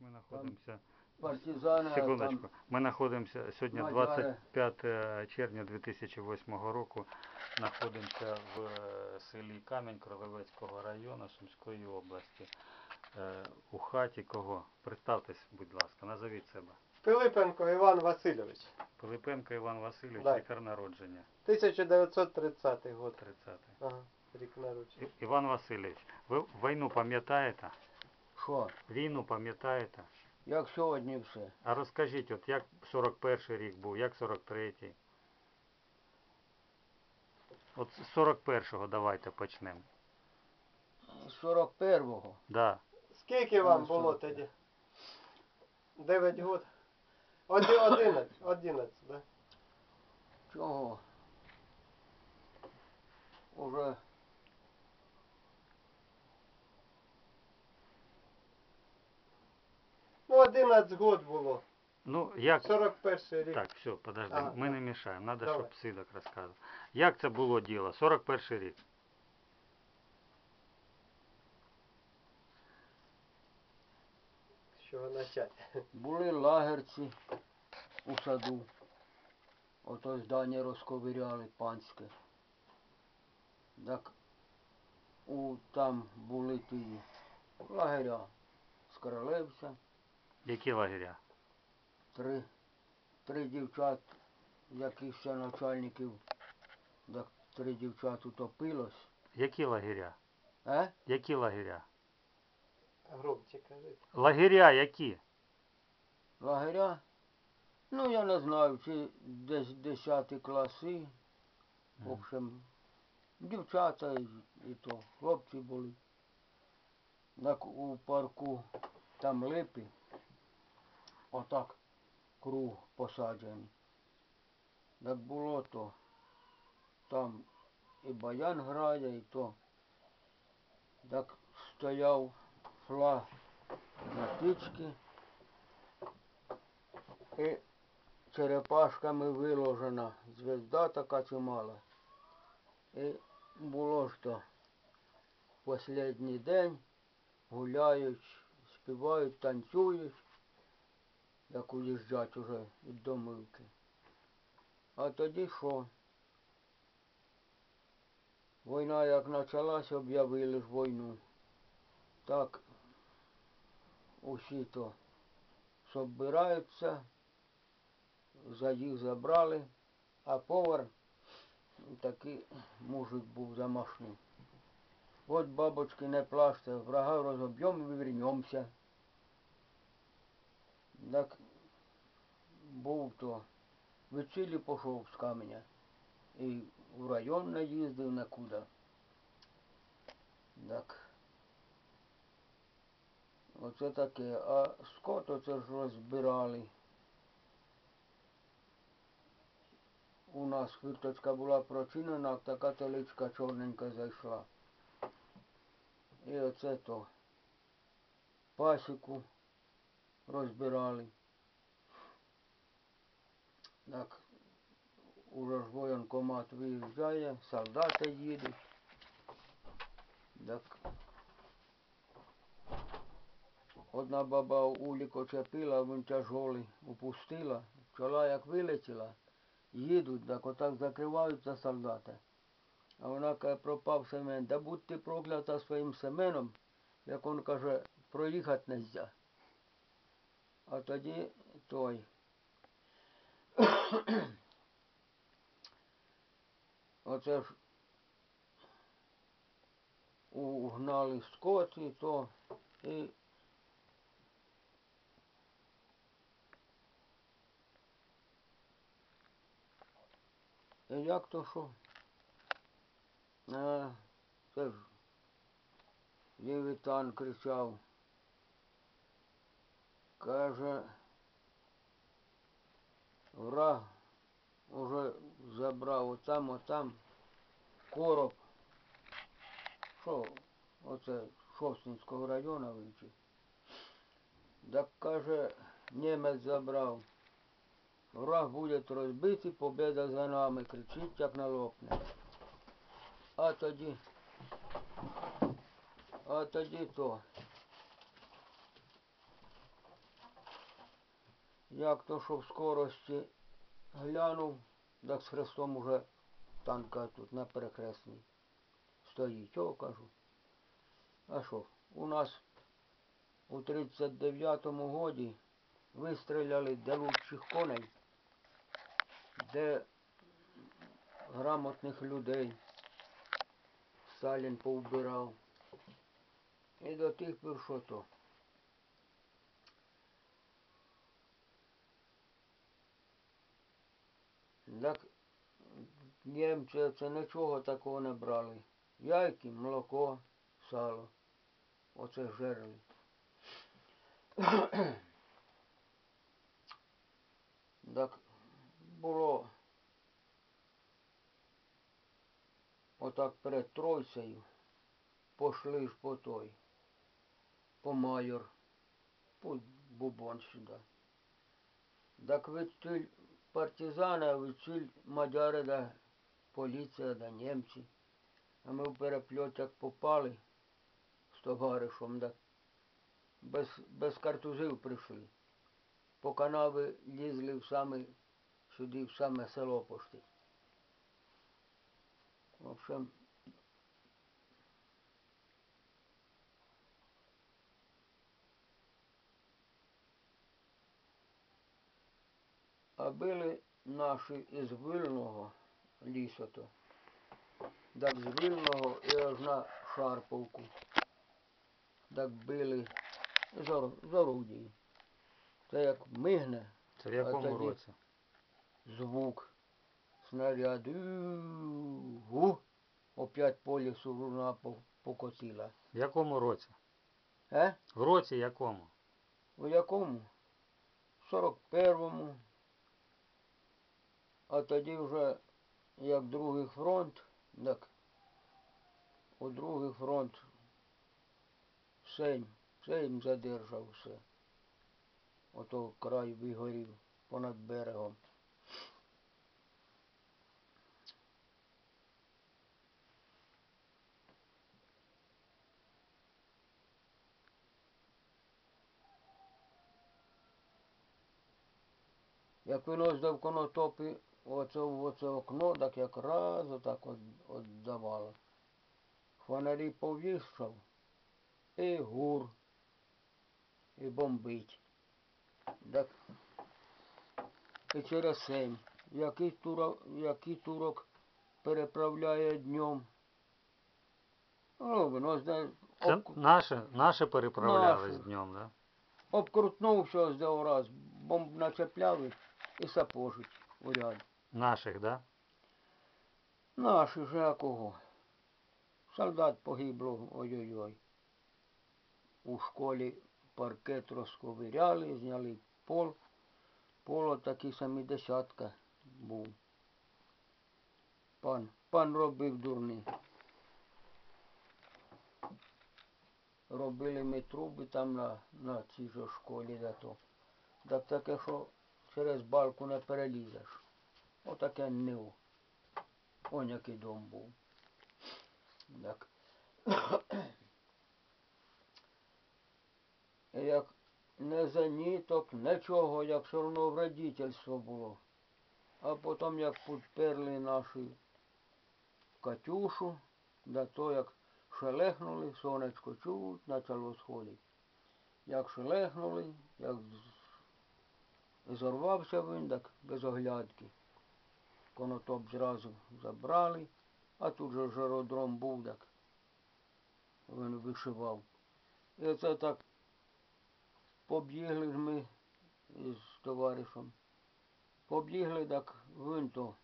ми знаходимося. партизани. Секундочку. Там, Ми знаходимося сьогодні Мадяри. 25 червня 2008 року. Знаходимося в е, селі Камінь Кролевецького району Сумської області. Е, У хаті кого? Представтесь, будь ласка, назовіть себе. Пилипенко Іван Васильович, Пилипенко Іван Васильович, Да. лікар народження, 1930 год. 30 Ага, рік народження. І- Іван Васильович, ви війну пам'ятаєте? Що? Війну пам'ятаєте? Як сьогодні все. А розкажіть, от як 41 рік був, як 43-й? От з 41-го давайте почнемо. З 41-го. Да. Скільки вам Ну, було тоді? 9 год. Оді- 11, 11, да? Чого? Уже Ну, 11 год було. Ну, як. 41 рік. Так, все, подожди, Ага, ми так. не мішаємо, треба, Давай. щоб Сидок розказував. Як це було діло? 41 рік. З чого почати? були лагерці у саду. Ото здання розковиряли панське. Так у, там були ті лагеря з королевця, Які лагеря? три, три дівчат, яких ще начальників, так три дівчат утопилось. Які лагеря? Е? Які лагеря? Громче кажи. Лагеря які? Лагеря? Ну, я не знаю, чи десь 10 класи. В общем, дівчата і, і то, хлопці були. Так у парку там липи, отак круг посаджений. Так було то, там і баян грає, і то. Так стояв флаг на пічці і черепашками виложена звезда така чимала. І було ж то останній день, гуляють, співають, танцюють, як уїжджать уже від домівки. А тоді що? Війна як почалась, об'явили ж війну. Так усі то собираються, за їх забрали, а повар такий мужик був замашний. От бабочки не плачте, врага розоб'ємо і вернемся. Так був то. Вицілі пішов з каменя. І в район не їздив нікуди. Так. Оце таке. А скот оце ж розбирали. У нас хвірточка була прочинена, така теличка чорненька зайшла. І оце то пасіку розбирали. Так, уже ж воєнкомат виїжджає, солдати їдуть. Так, одна баба улік очепила, він тяжолий, упустила. Пчола як вилетіла, їдуть, так отак закриваються солдати. А вона каже, пропав Семен, да будь ти проклята своїм Семеном, як він каже, проїхати не. А тоді той. Оце ж угнали скот і то, і І як то що? А, це ж Левітан кричав. Каже, враг уже забрав отам, отам короб. Що, оце Шостинського району вичі. Так каже, німець забрав. Враг буде розбитий, победа за нами, кричить, як налопне. А тоді, а тоді то. Як то що в скорості глянув, так з хрестом уже танка тут на перехресній стоїть. О, кажу. А що, у нас у 39-му годі вистріляли де лучших коней, де грамотних людей Сталін повбирав. І до тих пір що то. Так німці це нічого такого не брали. Яйки, молоко, сало. Оце жерли. Так було отак перед Тройцею пошли ж по той, по майор, по бубон сюди. Так відтіль партизани, відтіль мадяри, да поліція, да німці. А ми в перепльот як попали з товаришем, да без, без картузів прийшли. По канави лізли в саме, сюди, в саме село пошти. В общем, а били наші із вильного лісото. Так з вильного і аж на Шарповку. Так били з ор- з орудії. Це як мигне Це в якому році? звук снаряду. Гу, опять по лісу вона по- покотила. В якому році? Е? В році якому? У якому? В 41-му. А тоді вже як другий фронт, так у другий фронт Сейм, Сейм задержав все. Ото край вигорів понад берегом. Як він здав конотопі оце, оце окно, так якраз отак от, от давало. Фонарі повішав і гур, і бомбить. Так, і через сейм. Який турок, який турок переправляє днем. Ну, воно знає, Це об, наше, наше переправлялись Наше. днем, да? обкрутнувся здав раз, бомб начепляли і сапожить у ряд. Наших, да? Наші же а кого? Солдат погибло, ой-ой-ой. У школі паркет розковиряли, зняли пол. Поло такий самий десятка був. Пан, пан робив дурний. Робили ми труби там на, на цій же школі, да то. Так таке, що через балку не перелізеш. Отаке ниво. Он який дом був. Так. Як не заніток, нічого, як все одно вредительство було. А потім як підперли наші Катюшу, да то як шелехнули, сонечко чуть почало сходити. Як шелехнули, як зорвався він, так без оглядки конотоп зразу забрали, а тут же ж аеродром був так. Він вишивав. І це так побігли ж ми із товаришем. Побігли так він то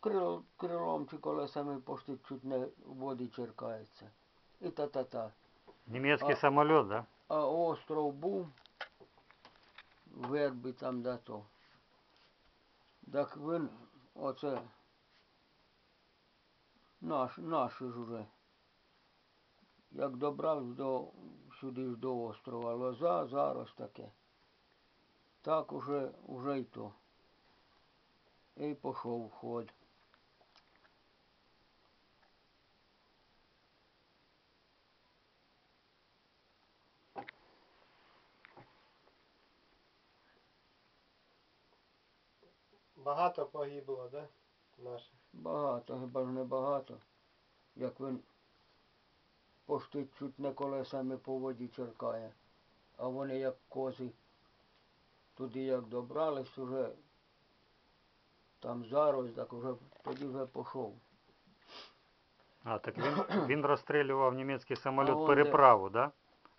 крил, крилом чи колесами пошти чуть не в воді черкається. І та-та-та. Німецький самоліт, да? А остров був, верби там да то. Так він, оце, наш, наш уже. Як добрався до, сюди ж до острова, лоза, зараз таке. Так уже, уже й то. І пішов ход. Багато погибло, да? Наших. Багато, хіба ж не багато. Як він пошти чуть не колесами по воді черкає. А вони як кози. Туди як добрались уже, там зарось, так уже тоді вже пішов. А, так він, він розстрілював німецький самоліт он де? переправу, да?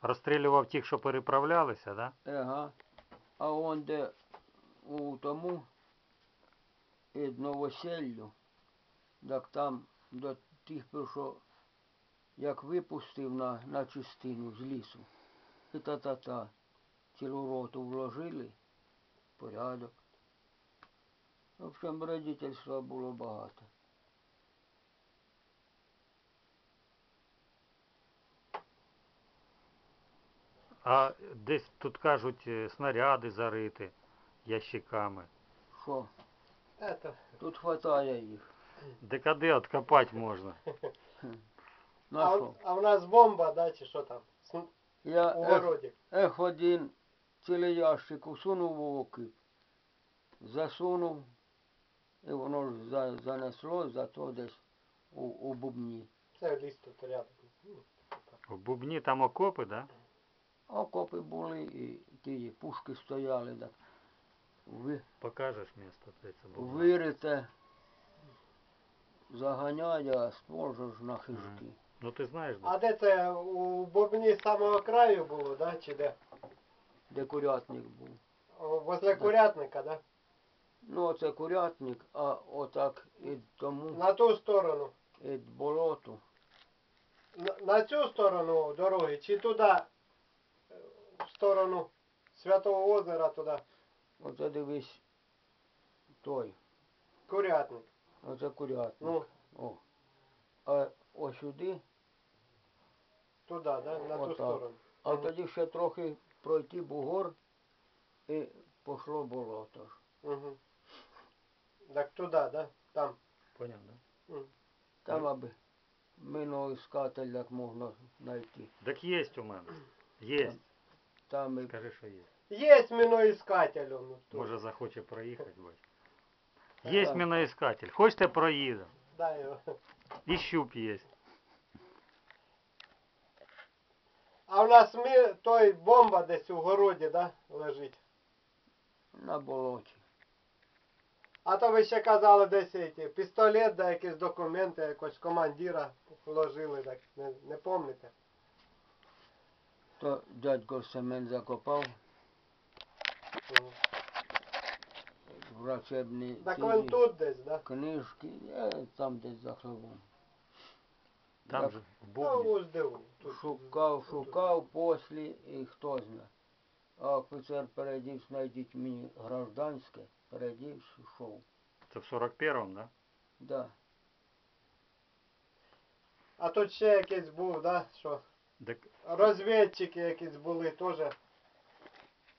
Розстрілював тих, що переправлялися, да? Ага. А он де у тому новоселлю, так там до тих, що як випустив на, на частину з лісу, і та-та-та, цілу роту вложили, порядок. В общем, родительства було багато. А десь тут кажуть е, снаряди зарити ящиками. Що? Это, Тут хватає їх. Декади откопати можна. На а, а в нас бомба, да, чи що там? С- Я У ех, городі. ех один цілий ящик усунув в окип, засунув, і воно ж за, занесло зато десь у, у бубні. Це ліс тут рядом. В бубні там окопи, да? Окопи були і ті пушки стояли, так ви, Покажеш місто, де це було. вирите, заганяє, а ствол на хижки. Ну ти знаєш, де? А де це у Бобні з самого краю було, да? Чи де? Де курятник був. О, Возле курятника, да? Ну, оце курятник, а отак і тому, На ту сторону. і болоту. На, на цю сторону дороги, чи туди, е, в сторону Святого озера туди, Оце дивись той. курятник. Оце курятник. Ну, О. А ось сюди, туди, да? На ту Отак. сторону. а Мгм. тоді ще трохи пройти бугор і пішло болото. ж. Угу. Так туди, да? Там. Поняв, да? Там аби миноіскатель як можна знайти. Так є у мене. Є. Там і Скажи, що є. Є міноіскатель он тут. Може захоче проїхати, бач. Є Так. міноіскатель. Хочете проїдемо? Дай його. І щуп є. А в нас ми, той бомба десь у городі, да, лежить. на болоті. А то ви ще казали десь ці, пістолет, да, якісь документи, якось командира вложили, так не, не помните. То дядько Семен закопав. Врачебні Так ці він тут десь, да? книжки, е, там десь за хлебом. Там Так. же в Ну, бубні. ось де він, тут. Шукав, шукав послі і хто зна. А офіцер передів, знайдіть мені гражданське, передів, йшов. Це в 41-му, да? Да. А тут ще якийсь був, да, що? Так Розвідчики якісь були теж.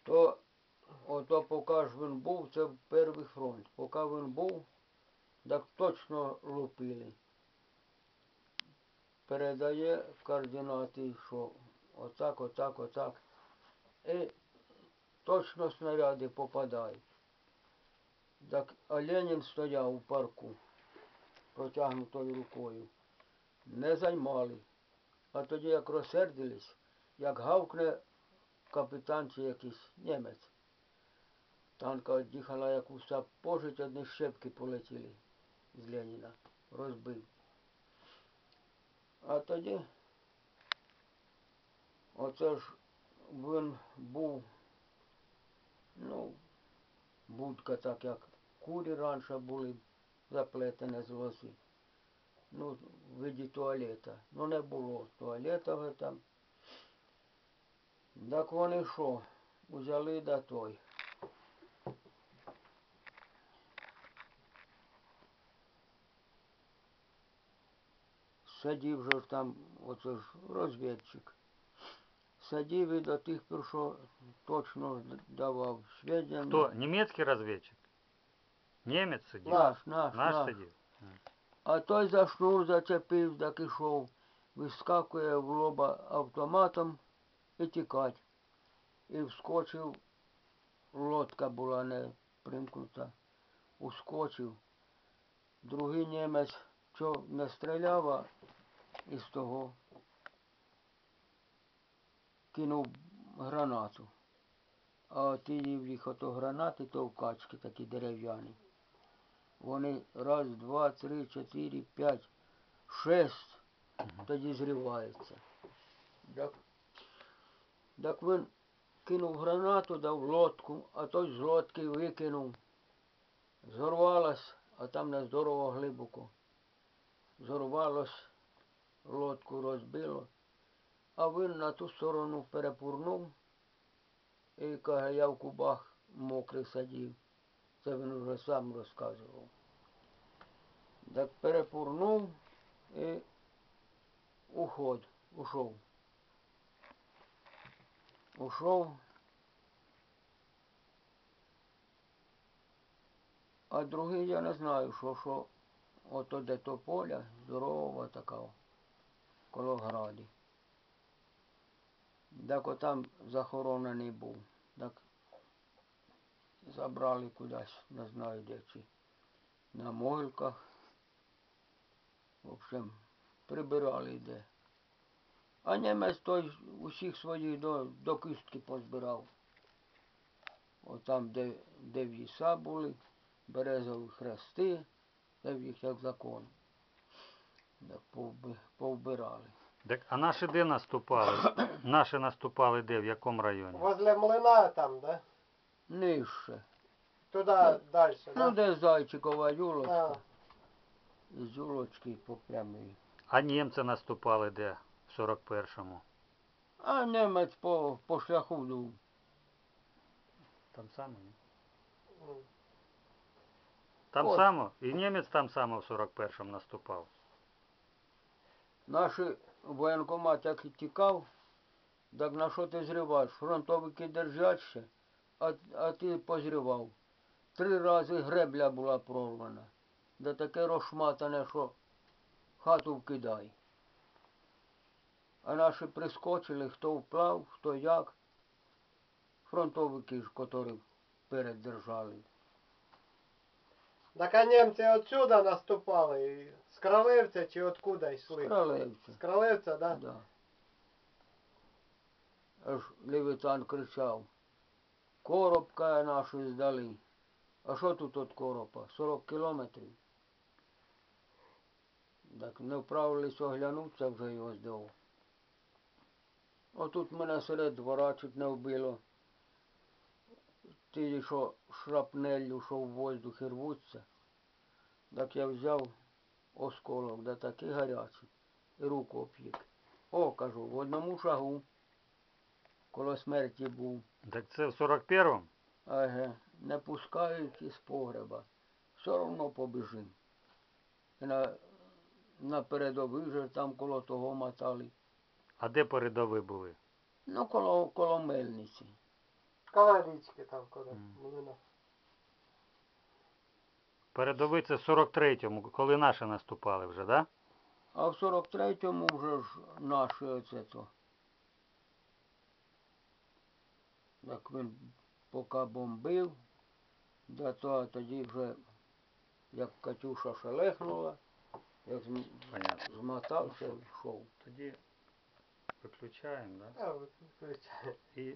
То ото поки ж він був, це перший фронт. Поки він був, так точно лупили. Передає координати, що отак, отак, отак. І точно снаряди попадають. Так, а Ленін стояв у парку протягнутою рукою. Не займали. А тоді як розсердились, як гавкне капітан чи якийсь німець. Танка від'їхала, як усе пожить, одні щепки полетіли з Леніна. Розбив. А тоді оце ж він був, ну, будка так, як курі раніше були заплетені з лози. Ну, в виді туалета. Ну не було туалета вже там. Так вони що, взяли да той. Сидів же ж там, оце ж розвідчик. Сидів і до тих пір, що точно давав сведення. Хто? Німецький розвідчик? Німець сидів? Наш, наш, Наш наш. сидів? А той за шнур зачепив, так ішов, вискакує в лоба автоматом і тікать. І вскочив, лодка була не примкнута. ускочив. Другий німець що не стріляв, із того кинув гранату. А ті їх ото гранати, то вкачки такі дерев'яні. Вони раз, два, три, чотири, п'ять, шесть тоді зриваються. Так, так він кинув гранату, дав лодку, а той з лодки викинув. Зорвалась, а там не здорово глибоко. Зорвалось, лодку розбило, а він на ту сторону перепурнув і каже, я в кубах мокрий сидів. Це він вже сам розказував. Так перепурнув і уход, ушов. Ушов. А другий я не знаю, що, що ото де то поля, здорова така, коло граді. Так отам захоронений був. Так забрали кудись, не знаю де чи. На могилках. В общем, прибирали де. А німець той усіх своїх до, до кистки позбирав. Отам, де, де віса були, березові хрести, де в їх як закон. Так повбирали. Так, а наші де наступали? наші наступали де, в якому районі? Возле млина там, да? Нижче. Туда дальше, Ну, да? де Зайчикова юлочка. А, Із юлочки по прямій. А німці наступали де? В 41-му. А німець по, по шляху дув. Там само, ні? Там От. само? І німець там само в 41-му наступав. Наші воєнкомат як і тікав, так на що ти зриваєш? Фронтовики держать ще, а, а ти позривав. Три рази гребля була прорвана. Да таке розшматане, що хату вкидай. А наші прискочили, хто вплав, хто як. Фронтовики ж, котрі передержали. Так а німці отсюда наступали, з Краливця чи откуда йшли? Кралевці. З Краливця, да? Да. Аж Левітан кричав. Коробка нашу здали. А що тут від коропа? 40 кілометрів. Так не вправились оглянутися, вже його здав. Отут мене серед двора чуть не вбило. Ті, що шрапнеллю, що в воздухі рвуться. Так я взяв осколок, да такий гарячий, і руку опік. О, кажу, в одному шагу. Коло смерті був. Так це в 41-му? Ага, не пускають із погреба. Все одно побіжим. І на, на передовий же там коло того мотали. А де передові були? Ну, коло, коло мельниці. Коло річки там, коли Мгм. млина. Передові це в 43-му, коли наші наступали вже, да? А в 43-му вже ж наші оце то. Так він поки бомбив, да то тоді вже, як Катюша шелехнула, як зм- Понятно. змотався, йшов. Тоді виключаємо, да? А, виключай. І